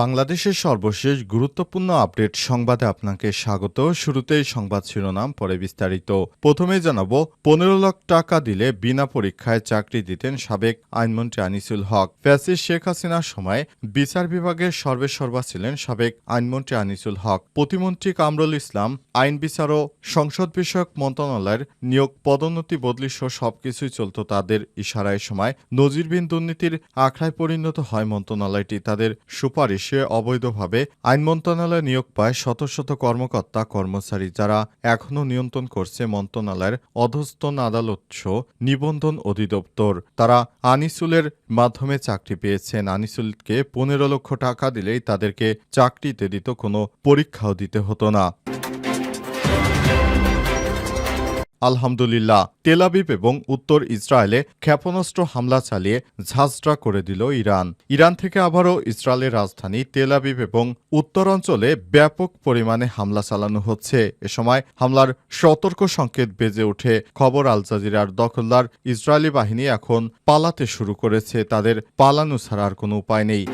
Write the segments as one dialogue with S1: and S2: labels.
S1: বাংলাদেশের সর্বশেষ গুরুত্বপূর্ণ আপডেট সংবাদে আপনাকে স্বাগত। শুরুতেই সংবাদ শিরোনাম, পরে বিস্তারিত। প্রথমে জানাব, পনেরো লাখ টাকা দিলে বিনা পরীক্ষায় চাকরি দিতেন সাবেক আইনমন্ত্রী আনিসুল হক। ফ্যাসিস শেখ হাসিনার সময় বিচার বিভাগের সর্বেসর্বা ছিলেন সাবেক আইনমন্ত্রী আনিসুল হক। প্রতিমন্ত্রী কামরুল ইসলাম, আইন বিচার ও সংসদ বিষয়ক মন্ত্রণালয়ের নিয়োগ, পদোন্নতি, বদলি সহ সবকিছুই চলত তাদের ইশারায়। সময় নজিরবিন দুর্নীতির আখড়ায় পরিণত হয় মন্ত্রণালয়টি। তাদের সুপারিশে অবৈধভাবে আইন মন্ত্রণালয়ে নিয়োগ পায় শত শত কর্মকর্তা, কর্মচারী যারা এখনও নিয়ন্ত্রণ করছে মন্ত্রণালয়ের অধস্তন আদালত সহ নিবন্ধন অধিদপ্তর। তারা আনিসুলের মাধ্যমে চাকরি পেয়েছেন। আনিসুলকে পনেরো লক্ষ টাকা দিলেই তাদেরকে চাকরিতে দিত, কোনো পরীক্ষাও দিতে হতো না। আলহামদুলিল্লাহ তেলাবিব এবং উত্তর ইসরায়েলে ক্ষেপণাস্ত্র হামলা চালিয়ে ঝাঁঝরা করে দিল ইরান। ইরান থেকে আবারও ইসরায়েলের রাজধানী তেলাবিব এবং উত্তরাঞ্চলে ব্যাপক পরিমাণে হামলা চালানো হচ্ছে। এ সময় হামলার সতর্ক সংকেত বেজে ওঠে। খবর আল জাজিরার দখলদার ইসরায়েলি বাহিনী এখন পালাতে শুরু করেছে। তাদের পালানো ছাড়া আর কোনো উপায় নেই।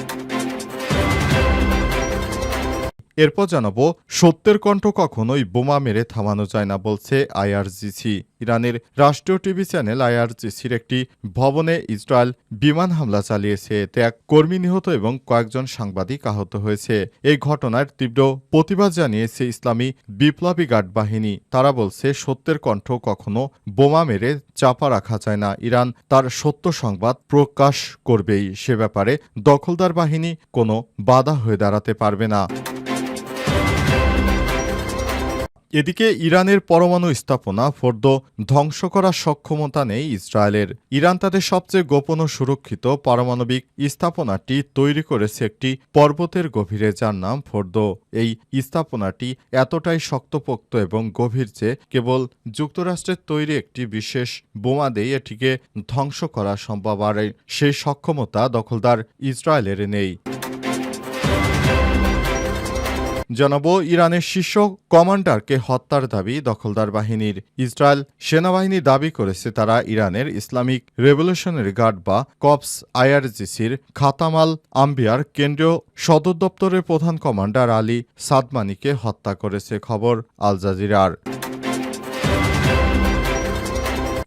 S1: এরপর জানাব, সত্যের কণ্ঠ কখনোই বোমা মেরে থামানো যায় না বলছে আইআরজিসি। ইরানের রাষ্ট্রীয় টিভি চ্যানেল আইআরজিসির একটি ভবনে ইসরায়েল বিমান হামলা চালিয়েছে। এতে এক কর্মী নিহত এবং কয়েকজন সাংবাদিক আহত হয়েছে। এই ঘটনার তীব্র প্রতিবাদ জানিয়েছে ইসলামী বিপ্লবী গার্ড বাহিনী। তারা বলছে, সত্যের কণ্ঠ কখনো বোমা মেরে চাপা রাখা যায় না। ইরান তার সত্য সংবাদ প্রকাশ করবেই। সে ব্যাপারে দখলদার বাহিনী কোনো বাধা হয়ে দাঁড়াতে পারবে না। এদিকে ইরানের পরমাণু স্থাপনা ফোর্দ ধ্বংস করার সক্ষমতা নেই ইসরায়েলের। ইরান তাদের সবচেয়ে গোপন ও সুরক্ষিত পারমাণবিক স্থাপনাটি তৈরি করেছে একটি পর্বতের গভীরে, যার নাম ফোর্দ। এই স্থাপনাটি এতটাই শক্তপোক্ত এবং গভীর যে কেবল যুক্তরাষ্ট্রের তৈরি একটি বিশেষ বোমা দিয়ে এটিকে ধ্বংস করা সম্ভব, আর সেই সক্ষমতা দখলদার ইসরায়েলের নেই। জানাব ইরানের শীর্ষ কমান্ডারকে হত্যার দাবি দখলদার বাহিনীর। ইসরায়েল সেনাবাহিনী দাবি করেছে তারা ইরানের ইসলামিক রেভলিউশনারি গার্ড বা কপস আইআরজিসির খাতামাল আম্বিয়ার কেন্দ্রীয় সদর দপ্তরের প্রধান কমান্ডার আলী সাদমানিকে হত্যা করেছে, খবর আল জাজিরার।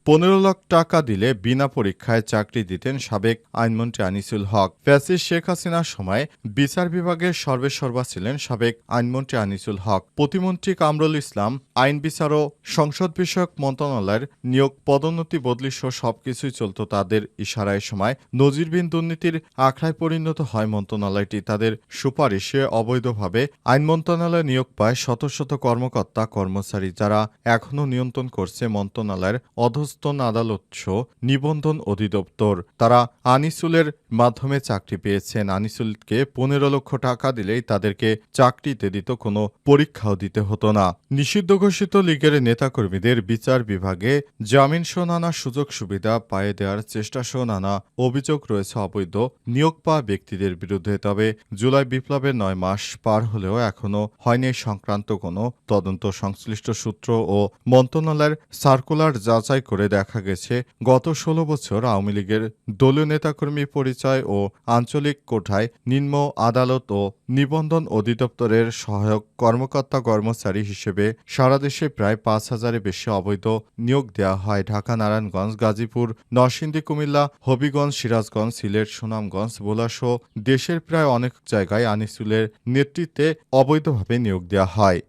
S1: পনেরো লাখ টাকা দিলে বিনা পরীক্ষায় চাকরি দিতেন সাবেক আইনমন্ত্রী আনিসুল হক। ফ্যাসি শেখ হাসিনার সময় বিচার বিভাগের সর্বেসর্বা ছিলেন সাবেক আইনমন্ত্রী আনিসুল হক। প্রতিমন্ত্রী কামরুল ইসলাম, আইন বিচার ও সংসদ বিষয়ক মন্ত্রণালয়ের নিয়োগ, পদোন্নতি, বদলি সহ সবকিছুই চলত তাদের ইশারায়। সময় নজিরবিন দুর্নীতির আখড়ায় পরিণত হয় মন্ত্রণালয়টি। তাদের সুপারিশে অবৈধভাবে আইন মন্ত্রণালয়ে নিয়োগ পায় শত শত কর্মকর্তা, কর্মচারী যারা এখনও নিয়ন্ত্রণ করছে মন্ত্রণালয়ের অধস্তন আদালত সহ নিবন্ধন অধিদপ্তর। তারা আনিসুলের মাধ্যমে চাকরি পেয়েছেন। আনিসুলকে পনেরো লক্ষ টাকা দিলেই তাদেরকে চাকরিতে দিত, কোনো পরীক্ষাও দিতে হতো না। নিষিদ্ধ ঘোষিত লীগের নেতাকর্মীদের বিচার বিভাগে জামিন সহ নানা সুযোগ সুবিধা পায়ে দেওয়ার চেষ্টা সহ নানা অভিযোগ রয়েছে অবৈধ নিয়োগ পাওয়া ব্যক্তিদের বিরুদ্ধে। তবে জুলাই বিপ্লবের নয় মাস পার হলেও এখনও হয়নি সংক্রান্ত কোনো তদন্ত। সংশ্লিষ্ট সূত্র ও মন্ত্রণালয়ের সার্কুলার যাচাই করে দেখা গেছে, গত ষোলো বছর আওয়ামী লীগের দলীয় নেতাকর্মী পরিচয় ও আঞ্চলিক কোঠায় নিম্ন আদালত ও নিবন্ধন অধিদপ্তরের সহায়ক কর্মকর্তা কর্মচারী হিসেবে সারা দেশে প্রায় পাঁচ হাজারের বেশি অবৈধ নিয়োগ দেওয়া হয়। ঢাকা, নারায়ণগঞ্জ, গাজীপুর, নরসিংদী, কুমিল্লা, হবিগঞ্জ, সিরাজগঞ্জ, সিলেট, সুনামগঞ্জ বোলাসহ দেশের প্রায় অনেক জায়গায় আনিসুলের নেতৃত্বে অবৈধভাবে নিয়োগ দেওয়া হয়।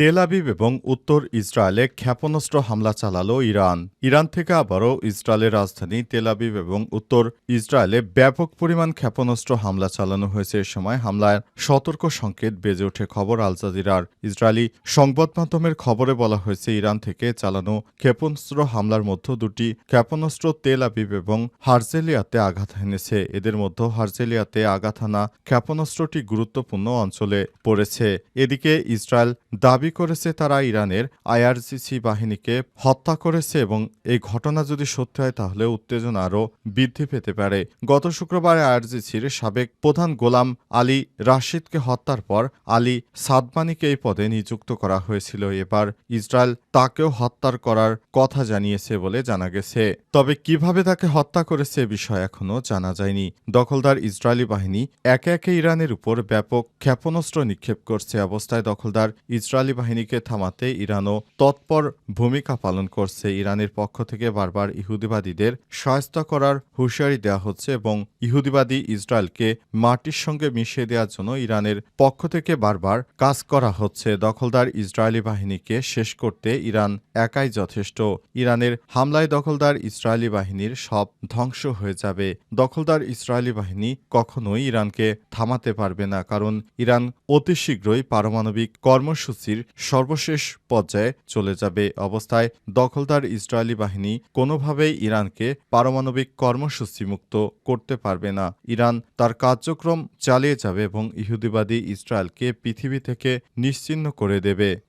S1: তেল আবিব এবং উত্তর ইসরায়েলে ক্ষেপণাস্ত্র হামলা চালালো ইরান। ইরান থেকে আবারও ইসরায়েলের রাজধানী তেল আবিব এবং উত্তর ইসরায়েলে ব্যাপক পরিমাণ ক্ষেপণাস্ত্র হামলা চালানো হয়েছে এ সময়। হামলার সতর্ক সংকেত বেজে ওঠে খবর আল জাজিরার। ইসরায়েলি সংবাদ মাধ্যমের খবরে বলা হয়েছে, ইরান থেকে চালানো ক্ষেপণাস্ত্র হামলার মধ্যে দুটি ক্ষেপণাস্ত্র তেল আবিব এবং হার্জেলিয়াতে আঘাত হেনেছে এদের মধ্যে হার্জেলিয়াতে আঘাত হানা ক্ষেপণাস্ত্রটি গুরুত্বপূর্ণ অঞ্চলে পড়েছে। এদিকে ইসরায়েল দাবি দাবি করেছে তারা ইরানের আইআরজিসি বাহিনীকে হত্যা করেছে এবং এই ঘটনা যদি সত্যি হয়, তাহলে উত্তেজনা আরও বৃদ্ধি পেতে পারে। গত শুক্রবার আইআরজিসির সাবেক প্রধান গোলাম আলী রাশিদকে হত্যার পর আলী সাদমানিকে এই পদে নিযুক্ত করা হয়েছিল। এবার ইসরায়েল তাকেও হত্যার করার কথা জানিয়েছে বলে জানা গেছে। তবে কীভাবে তাকে হত্যা করেছে বিষয়ে এখনও জানা যায়নি। দখলদার ইসরায়েলি বাহিনী একে একে ইরানের উপর ব্যাপক ক্ষেপণাস্ত্র নিক্ষেপ করছে অবস্থায় দখলদার ইসরায়েলি বাহিনীকে থামাতে ইরানও তৎপর ভূমিকা পালন করছে। ইরানের পক্ষ থেকে বারবার ইহুদিবাদীদের সহায়তা করার হুঁশিয়ারি দেওয়া হচ্ছে এবং ইহুদিবাদী ইসরায়েলকে মাটির সঙ্গে মিশিয়ে দেওয়ার জন্য ইরানের পক্ষ থেকে বারবার কাজ করা হচ্ছে। দখলদার ইসরায়েলি বাহিনীকে শেষ করতে ইরান একাই যথেষ্ট। ইরানের হামলায় দখলদার ইসরায়েলি বাহিনীর সব ধ্বংস হয়ে যাবে। দখলদার ইসরায়েলি বাহিনী কখনোই ইরানকে থামাতে পারবে না, কারণ ইরান অতি শীঘ্রই পারমাণবিক কর্মসূচির সর্বশেষ পর্যায়ে চলে যাবে অবস্থায় দখলদার ইসরায়েলি বাহিনী কোনোভাবেই ইরানকে পারমাণবিক কর্মসূচি মুক্ত করতে পারবে না। ইরান তার কার্যক্রম চালিয়ে যাবে এবং ইহুদিবাদী ইসরায়েলকে পৃথিবী থেকে নিশ্চিহ্ন করে দেবে।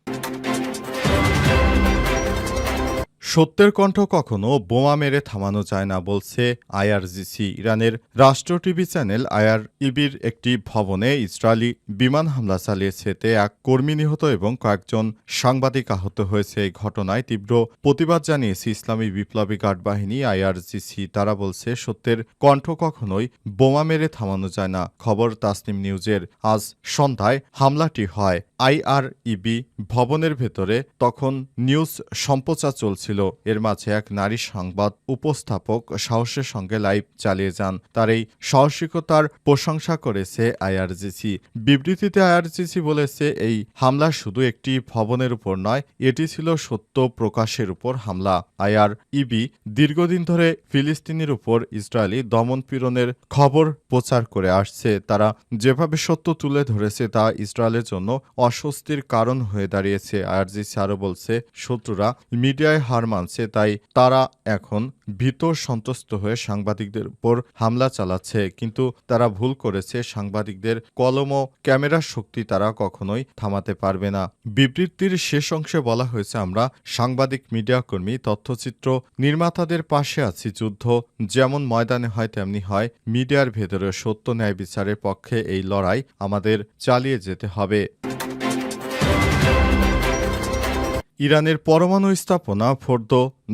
S1: সত্যের কণ্ঠ কখনো বোমা মেরে থামানো যায় না, বলছে আইআরজিসি। ইরানের রাষ্ট্র টিভি চ্যানেল আইআর ইবির একটি ভবনে ইসরায়েলি বিমান হামলা চালিয়েছে। এতে এক কর্মী নিহত এবং কয়েকজন সাংবাদিক আহত হয়েছে। এই ঘটনায় তীব্র প্রতিবাদ জানিয়েছে ইসলামী বিপ্লবী গার্ড বাহিনী আইআরজিসি। তারা বলছে, সত্যের কণ্ঠ কখনোই বোমা মেরে থামানো যায় না। খবর তাসনিম নিউজের। আজ সন্ধ্যায় হামলাটি হয় আইআরইবি ভবনের ভেতরে। তখন নিউজ সম্প্রচার চলছিল এর মাঝে এক নারী সংবাদ উপস্থাপক সাহসের সঙ্গে লাইভ চালিয়ে যান। তার এই সাহসিকতার প্রশংসা করেছে আইআরজিসি। বিবৃতিতে আইআরজিসি বলেছে, এই হামলা শুধু একটি ভবনের উপর নয়, এটি ছিল সত্য প্রকাশের উপর হামলা। আইআরইবি দীর্ঘদিন ধরে ফিলিস্তিনির উপর ইসরায়েলি দমনপীড়নের খবর প্রচার করে আসছে। তারা যেভাবে সত্য তুলে ধরেছে তা ইসরায়েলের জন্য অস্বস্তির কারণ হয়ে দাঁড়িয়েছে। আইআরজিসি আরও বলছে, শত্রুরা মিডিয়ায় হার মানছে, তাই তারা এখন ভীত সন্ত্রস্ত হয়ে সাংবাদিকদের উপর হামলা চালাচ্ছে। কিন্তু তারা ভুল করেছে, সাংবাদিকদের কলম ও ক্যামেরার শক্তি তারা কখনোই থামাতে পারবে না। বিবৃতির শেষ অংশে বলা হয়েছে, আমরা সাংবাদিক, মিডিয়া কর্মী, তথ্যচিত্র নির্মাতাদের পাশে আছি, যুদ্ধ যেমন ময়দানে হয়, তেমনি হয়। মিডিয়ার ভেতরে সত্য ন্যায় বিচারের পক্ষে এই লড়াই আমাদের চালিয়ে যেতে হবে। ইরানের পরমাণু স্থাপনা ফোর্দ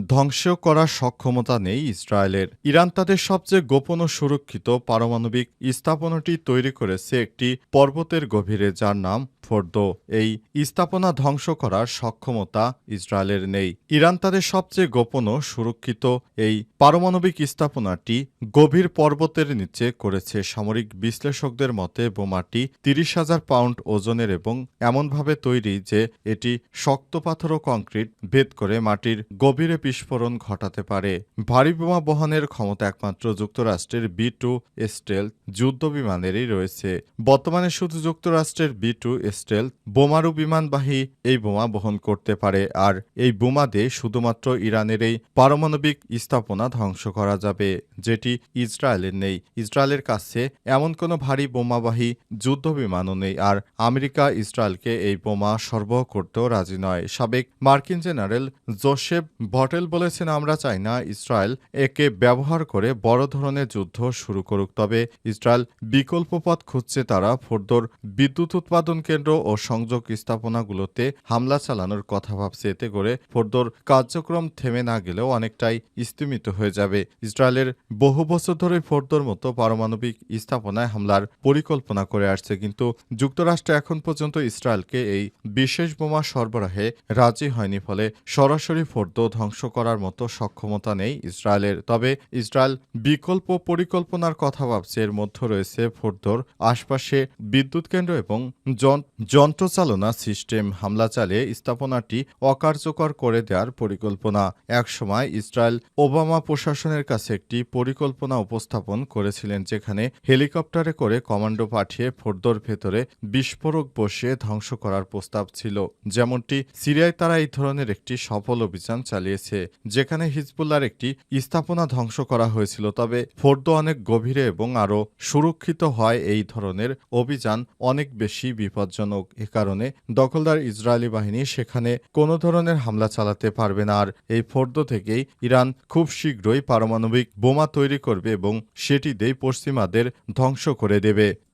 S1: ধ্বংস করার সক্ষমতা নেই ইসরায়েলের। ইরান তাদের সবচেয়ে গোপন ও সুরক্ষিত পারমাণবিক স্থাপনাটি তৈরি করেছে একটি পর্বতের গভীরে যার নাম ফোর্দ। এই স্থাপনা ধ্বংস করার সক্ষমতা ইসরায়েলের নেই। ইরান তাদের সবচেয়ে গোপন ও সুরক্ষিত এই পারমাণবিক স্থাপনাটি গভীর পর্বতের নিচে করেছে। সামরিক বিশ্লেষকদের মতে, বোমাটি তিরিশ হাজার পাউন্ড ওজনের এবং এমনভাবে তৈরি যে এটি শক্ত পাথর ও কংক্রিট ভেদ করে মাটির গভীরে বিস্ফোরণ ঘটাতে পারে। ভারী বোমা বহনের ক্ষমতা একমাত্র যুক্তরাষ্ট্রের বি টু স্টেল যুদ্ধ বিমানেরই রয়েছে। বর্তমানে শুধু যুক্তরাষ্ট্রের বি টু স্টেল বোমারু বিমানবাহী এই বোমা বহন করতে পারে আর এই বোমা দিয়ে শুধুমাত্র ইরানের এই পারমাণবিক স্থাপনা ধ্বংস করা যাবে, যেটি ইসরায়েলের নেই। ইসরায়েলের কাছে এমন কোনো ভারী বোমাবাহী যুদ্ধ বিমানও নেই আর আমেরিকা ইসরায়েলকে এই বোমা সরবরাহ করতেও রাজি নয়। সাবেক মার্কিন জেনারেল জোসেফ ভটেল বলেছেন, আমরা চাই না ইসরায়েল একে ব্যবহার করে বড় ধরনের যুদ্ধ শুরু করুক, তবে ইসরায়েল বিকল্প পথ খুঁজছে তারা ফোর্দোর বিদ্যুৎ উৎপাদন কেন্দ্র ও সংযোগ স্থাপনাগুলোতে হামলা চালানোর কথা ভাবছে। এতে করে ফোর্দোর কার্যক্রম থেমে না গেলেও অনেকটাই স্তীমিত হয়ে যাবে। ইসরায়েলের বহু বছর ধরে ফোর্দোর মতো পারমাণবিক স্থাপনায় হামলার পরিকল্পনা করে আসছে, কিন্তু যুক্তরাষ্ট্র এখন পর্যন্ত ইসরায়েলকে এই বিশেষ বোমা সরবরাহে রাজি হয়নি, ফলে সরাসরি ফোর্দো ধ্বংস করার মতো সক্ষমতা নেই ইসরায়েলের। তবে ইসরায়েল বিকল্প পরিকল্পনার কথা ভাবছে। এর মধ্যে রয়েছে ফোর্দোর আশপাশে বিদ্যুৎ কেন্দ্র এবং যন- যন্ত্রচালনা সিস্টেম। হামলা চালিয়ে স্থাপনাটি অকার্যকর করে দেওয়ার পরিকল্পনা। একসময় ইসরায়েল ওবামা প্রশাসনের কাছে একটি পরিকল্পনা উপস্থাপন করেছিলেন, যেখানে হেলিকপ্টারে করে কমান্ডো পাঠিয়ে ফোর্দোর ভেতরে বিস্ফোরক বসিয়ে ধ্বংস করার প্রস্তাব ছিল। যেমনটি সিরিয়ায় তারা এই ধরনের একটি সফল অভিযান চালিয়েছে। গেছে যেখানে হিজবুল্লার একটি স্থাপনা ধ্বংস করা হয়েছিল। তবে ফোর্দ অনেক গভীরে এবং আরও সুরক্ষিত হয় এই ধরনের অভিযান অনেক বেশি বিপজ্জনক। এ কারণে দখলদার ইসরায়েলি বাহিনী সেখানে কোনো ধরনের হামলা চালাতে পারবে না। আর এই ফোর্দ থেকেই ইরান খুব শীঘ্রই পারমাণবিক বোমা তৈরি করবে এবং সেটি দিয়ে পশ্চিমাদের ধ্বংস করে দেবে।